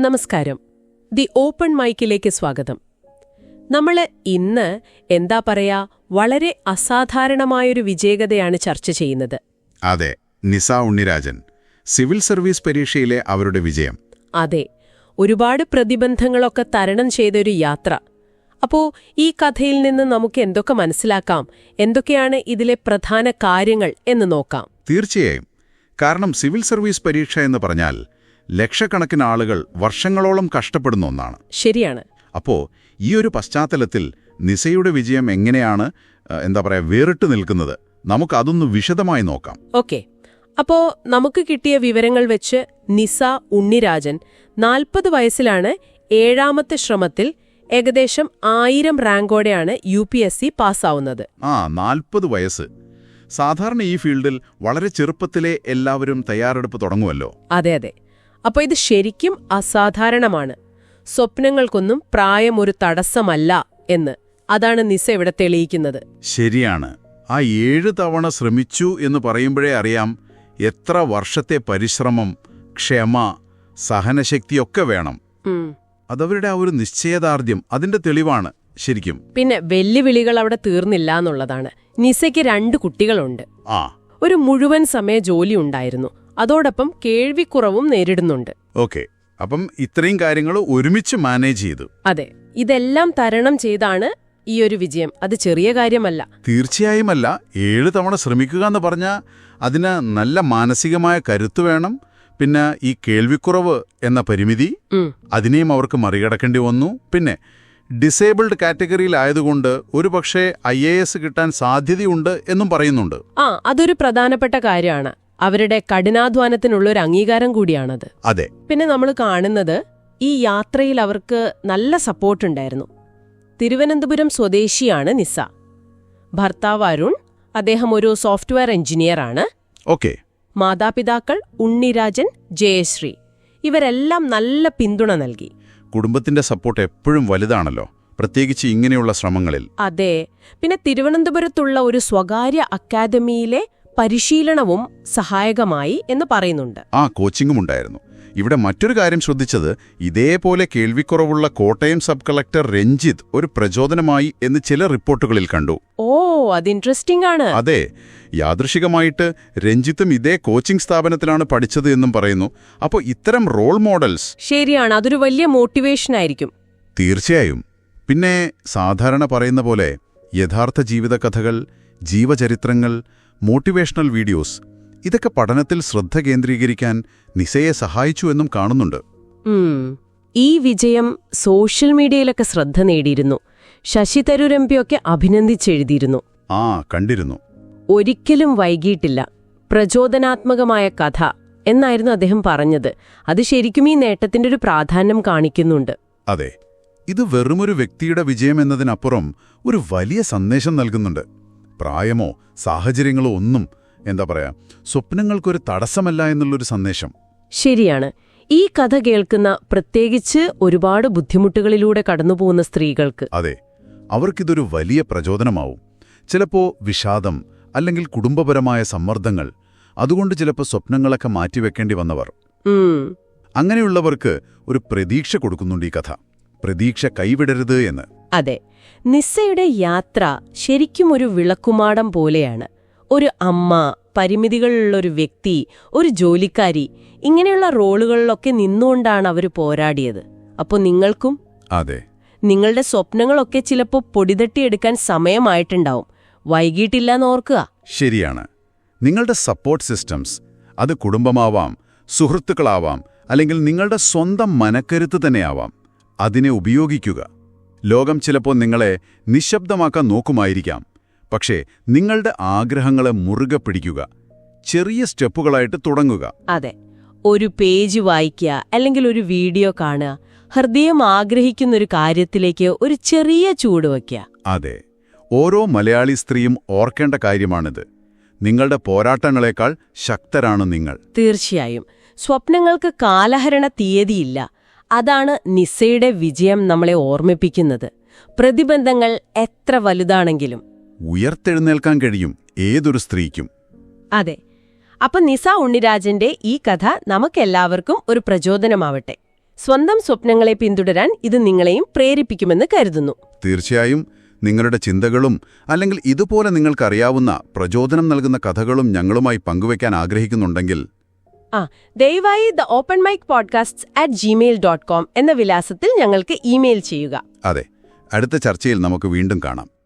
നമസ്കാരം. The open മൈക്കിലേക്ക് സ്വാഗതം. നമ്മൾ ഇന്ന് എന്താ പറയാ വളരെ അസാധാരണമായൊരു വിജയകതയാണ് ചർച്ച ചെയ്യുന്നത്. അതെ നിസ ഉണ്ണിരാജൻ സിവിൽ സർവീസ് പരീക്ഷയിലെ അവരുടെ വിജയം. അതെ ഒരുപാട് പ്രതിബന്ധങ്ങളൊക്കെ തരണം ചെയ്തൊരു യാത്ര. അപ്പോ ഈ കഥയിൽ നിന്ന് നമുക്ക് എന്തൊക്കെ മനസ്സിലാക്കാം എന്തൊക്കെയാണ് ഇതിലെ പ്രധാന കാര്യങ്ങൾ എന്ന് നോക്കാം. തീർച്ചയായും. കാരണം സിവിൽ സർവീസ് പരീക്ഷ എന്ന് പറഞ്ഞാൽ ലക്ഷക്കണക്കിന് ആളുകൾ വർഷങ്ങളോളം കഷ്ടപ്പെടുന്ന ഒന്നാണ്. ശരിയാണ്. അപ്പോ ഈ ഒരു പശ്ചാത്തലത്തിൽ നിസയുടെ വിജയം എങ്ങനെയാണ് എന്താ പറയാ വേറിട്ട് നിൽക്കുന്നത്? നമുക്ക് നമുക്കതൊന്ന് വിശദമായി നോക്കാം. ഓക്കെ. അപ്പോ നമുക്ക് കിട്ടിയ വിവരങ്ങൾ വെച്ച് നിസ ഉണ്ണിരാജൻ നാൽപ്പത് വയസ്സിലാണ് ഏഴാമത്തെ ശ്രമത്തിൽ ഏകദേശം ആയിരം റാങ്കോടെയാണ് യു പി എസ് സി പാസ്സാവുന്നത്. ആ നാൽപ്പത് വയസ്സ്. സാധാരണ ഈ ഫീൽഡിൽ വളരെ ചെറുപ്പത്തിലെ എല്ലാവരും തയ്യാറെടുപ്പ് തുടങ്ങുമല്ലോ അതെ അതെ. അപ്പൊ ഇത് ശരിക്കും അസാധാരണമാണ്. സ്വപ്നങ്ങൾക്കൊന്നും പ്രായം ഒരു തടസ്സമല്ല എന്ന്. അതാണ് നിസ ഇവിടെ തെളിയിക്കുന്നത്. ശരിയാണ്. ആ ഏഴ് തവണ ശ്രമിച്ചു എന്ന് പറയുമ്പോഴേ അറിയാം എത്ര വർഷത്തെ പരിശ്രമം ക്ഷമ സഹനശക്തിയൊക്കെ വേണം. അതവരുടെ ആ ഒരു നിശ്ചയദാർഢ്യം അതിന്റെ തെളിവാണ് ശരിക്കും. പിന്നെ വെല്ലുവിളികൾ അവിടെ തീർന്നില്ല എന്നുള്ളതാണ്. നിസയ്ക്ക് രണ്ട് കുട്ടികളുണ്ട്. ആ. ഒരു മുഴുവൻ സമയ ജോലി ഉണ്ടായിരുന്നു. അതോടൊപ്പം കേൾവിക്കുറവും നേരിടുന്നുണ്ട്. ഓക്കെ. അപ്പം ഇത്രയും കാര്യങ്ങൾ ഒരുമിച്ച് മാനേജ് ചെയ്തു. അതെ. ഇതെല്ലാം തരണം ചെയ്താണ് ഈ ഒരു വിജയം. അത് ചെറിയ കാര്യമല്ല. തീർച്ചയായും അല്ല ഏഴ് തവണ ശ്രമിക്കുക എന്ന് പറഞ്ഞാൽ അതിന് നല്ല മാനസികമായ കരുത്ത് വേണം. പിന്നെ ഈ കേൾവിക്കുറവ് എന്ന പരിമിതി. അതിനെയും അവർക്ക് മറികടക്കേണ്ടി വന്നു. പിന്നെ ഡിസേബിൾഡ് കാറ്റഗറിയിലായതുകൊണ്ട് ഒരുപക്ഷെ ഐ എ എസ് കിട്ടാൻ സാധ്യതയുണ്ട് എന്നും പറയുന്നുണ്ട്. ആ അതൊരു പ്രധാനപ്പെട്ട കാര്യമാണ്. അവരുടെ കഠിനാധ്വാനത്തിനുള്ള ഒരു അംഗീകാരം കൂടിയാണത്. അതെ. പിന്നെ നമ്മൾ കാണുന്നത് ഈ യാത്രയിൽ അവർക്ക് നല്ല സപ്പോർട്ടുണ്ടായിരുന്നു തിരുവനന്തപുരം സ്വദേശിയാണ് നിസ. ഭർത്താവ് അരുൺ അദ്ദേഹം ഒരു സോഫ്റ്റ്വെയർ എഞ്ചിനീയറാണ് ഓക്കെ. മാതാപിതാക്കൾ ഉണ്ണിരാജൻ ജയശ്രീ ഇവരെല്ലാം നല്ല പിന്തുണ നൽകി. കുടുംബത്തിന്റെ സപ്പോർട്ട് എപ്പോഴും വലുതാണല്ലോ. പ്രത്യേകിച്ച് ഇങ്ങനെയുള്ള ശ്രമങ്ങളിൽ. അതെ. പിന്നെ തിരുവനന്തപുരത്തുള്ള ഒരു സ്വകാര്യ അക്കാദമിയിലെ പരിശീലനവും സഹായകമായി എന്ന് പറയുന്നുണ്ട്. ആ കോച്ചിങ്ങും ഉണ്ടായിരുന്നു. ഇവിടെ മറ്റൊരു കാര്യം ശ്രദ്ധിച്ചത് ഇതേപോലെ കേൾവിക്കുറവുള്ള കോട്ടയം സബ് കളക്ടർ രഞ്ജിത്ത് ഒരു പ്രചോദനമായി എന്ന് ചില റിപ്പോർട്ടുകളിൽ കണ്ടു. ഓ അത് ഇൻട്രസ്റ്റിംഗ് ആണ്. അതെ യാദൃശികമായിട്ട് രഞ്ജിത്തും ഇതേ കോച്ചിംഗ് സ്ഥാപനത്തിലാണ് പഠിച്ചത് എന്നും പറയുന്നു. അപ്പോൾ ഇത്തരം റോൾ മോഡൽസ് ശരിയാണ് അതൊരു വലിയ മോട്ടിവേഷൻ ആയിരിക്കും. തീർച്ചയായും. പിന്നെ സാധാരണ പറയുന്ന പോലെ യഥാർത്ഥ ജീവിതകഥകൾ ജീവചരിത്രങ്ങൾ മോട്ടിവേഷണൽ വീഡിയോസ്. ഇതൊക്കെ പഠനത്തിൽ ശ്രദ്ധ കേന്ദ്രീകരിക്കാൻ നിസയെ സഹായിച്ചു എന്നും കാണുന്നുണ്ട്. ഈ വിജയം സോഷ്യൽ മീഡിയയിലൊക്കെ ശ്രദ്ധ നേടിയിരുന്നു. ശശി തരൂർ എം പിയൊക്കെ അഭിനന്ദിച്ചെഴുതിയിരുന്നു. ആ കണ്ടിരുന്നു. ഒരിക്കലും വൈകിയിട്ടില്ല. പ്രചോദനാത്മകമായ കഥ എന്നായിരുന്നു അദ്ദേഹം പറഞ്ഞത്. അത് ശരിക്കും ഈ നേട്ടത്തിന്റെ ഒരു പ്രാധാന്യം കാണിക്കുന്നുണ്ട്. അതെ. ഇത് വെറുമൊരു വ്യക്തിയുടെ വിജയം എന്നതിനപ്പുറം ഒരു വലിയ സന്ദേശം നൽകുന്നുണ്ട്. പ്രായമോ സാഹചര്യങ്ങളോ ഒന്നും എന്താ പറയാ സ്വപ്നങ്ങൾക്കൊരു തടസ്സമല്ല എന്നുള്ളൊരു സന്ദേശം. ശരിയാണ്. ഈ കഥ കേൾക്കുന്ന പ്രത്യേകിച്ച് ഒരുപാട് ബുദ്ധിമുട്ടുകളിലൂടെ കടന്നുപോകുന്ന സ്ത്രീകൾക്ക്. അതെ അവർക്കിതൊരു വലിയ പ്രചോദനമാവും. ചിലപ്പോ വിഷാദം അല്ലെങ്കിൽ കുടുംബപരമായ സമ്മർദ്ദങ്ങൾ അതുകൊണ്ട് ചിലപ്പോൾ സ്വപ്നങ്ങളൊക്കെ മാറ്റിവെക്കേണ്ടി വന്നവർ. അങ്ങനെയുള്ളവർക്ക് ഒരു പ്രതീക്ഷ കൊടുക്കുന്നുണ്ട് ഈ കഥ. പ്രതീക്ഷ കൈവിടരുത് എന്ന്. അതെ നിസ്സയുടെ യാത്ര ശരിക്കും ഒരു വിളക്കുമാടം പോലെയാണ്. ഒരു അമ്മ പരിമിതികളുള്ളൊരു വ്യക്തി ഒരു ജോലിക്കാരി ഇങ്ങനെയുള്ള റോളുകളിലൊക്കെ നിന്നുകൊണ്ടാണ് അവർ പോരാടിയത്. അപ്പോൾ നിങ്ങൾക്കും? അതെ. നിങ്ങളുടെ സ്വപ്നങ്ങളൊക്കെ ചിലപ്പോൾ പൊടിതട്ടിയെടുക്കാൻ സമയമായിട്ടുണ്ടാവും. വൈകിട്ടില്ലെന്ന് ഓർക്കുക. ശരിയാണ്. നിങ്ങളുടെ സപ്പോർട്ട് സിസ്റ്റംസ് അത് കുടുംബമാവാം സുഹൃത്തുക്കളാവാം അല്ലെങ്കിൽ നിങ്ങളുടെ സ്വന്തം മനക്കരുത്ത് തന്നെയാവാം. അതിനെ ഉപയോഗിക്കുക. ലോകം ചിലപ്പോൾ നിങ്ങളെ നിശബ്ദമാക്കാൻ നോക്കുമായിരിക്കാം. പക്ഷേ നിങ്ങളുടെ ആഗ്രഹങ്ങളെ മുറുകെ പിടിക്കുക. ചെറിയ സ്റ്റെപ്പുകളായിട്ട് തുടങ്ങുക. അതെ. ഒരു പേജ് വായിക്കുക അല്ലെങ്കിൽ ഒരു വീഡിയോ കാണുക ഹൃദയം ആഗ്രഹിക്കുന്ന ഒരു കാര്യത്തിലേക്ക് ഒരു ചെറിയ ചൂട് വയ്ക്കുക. അതെ. ഓരോ മലയാളി സ്ത്രീയും ഓർക്കേണ്ട കാര്യമാണിത്. നിങ്ങളുടെ പോരാട്ടങ്ങളെക്കാൾ ശക്തരാണ് നിങ്ങൾ. തീർച്ചയായും. സ്വപ്നങ്ങൾക്ക് കാലഹരണ തീയതിയില്ല. അതാണ് നിസയുടെ വിജയം നമ്മളെ ഓർമ്മിപ്പിക്കുന്നത്. പ്രതിബന്ധങ്ങൾ എത്ര വലുതാണെങ്കിലും. ഉയർത്തെഴുന്നേൽക്കാൻ കഴിയും ഏതൊരു സ്ത്രീക്കും. അതെ. അപ്പൊ നിസ ഉണ്ണിരാജന്റെ ഈ കഥ നമുക്കെല്ലാവർക്കും ഒരു പ്രചോദനമാവട്ടെ. സ്വന്തം സ്വപ്നങ്ങളെ പിന്തുടരാൻ ഇത് നിങ്ങളെയും പ്രേരിപ്പിക്കുമെന്ന് കരുതുന്നു. തീർച്ചയായും നിങ്ങളുടെ ചിന്തകളും അല്ലെങ്കിൽ ഇതുപോലെ നിങ്ങൾക്കറിയാവുന്ന പ്രചോദനം നൽകുന്ന കഥകളും ഞങ്ങളുമായി പങ്കുവയ്ക്കാൻ ആഗ്രഹിക്കുന്നുണ്ടെങ്കിൽ ആ ദയവായി the open mic podcast at Gmail dot com എന്ന വിലാസത്തിൽ ഞങ്ങൾക്ക് ഇമെയിൽ ചെയ്യുക. അതെ അടുത്ത ചർച്ചയിൽ നമുക്ക് വീണ്ടും കാണാം.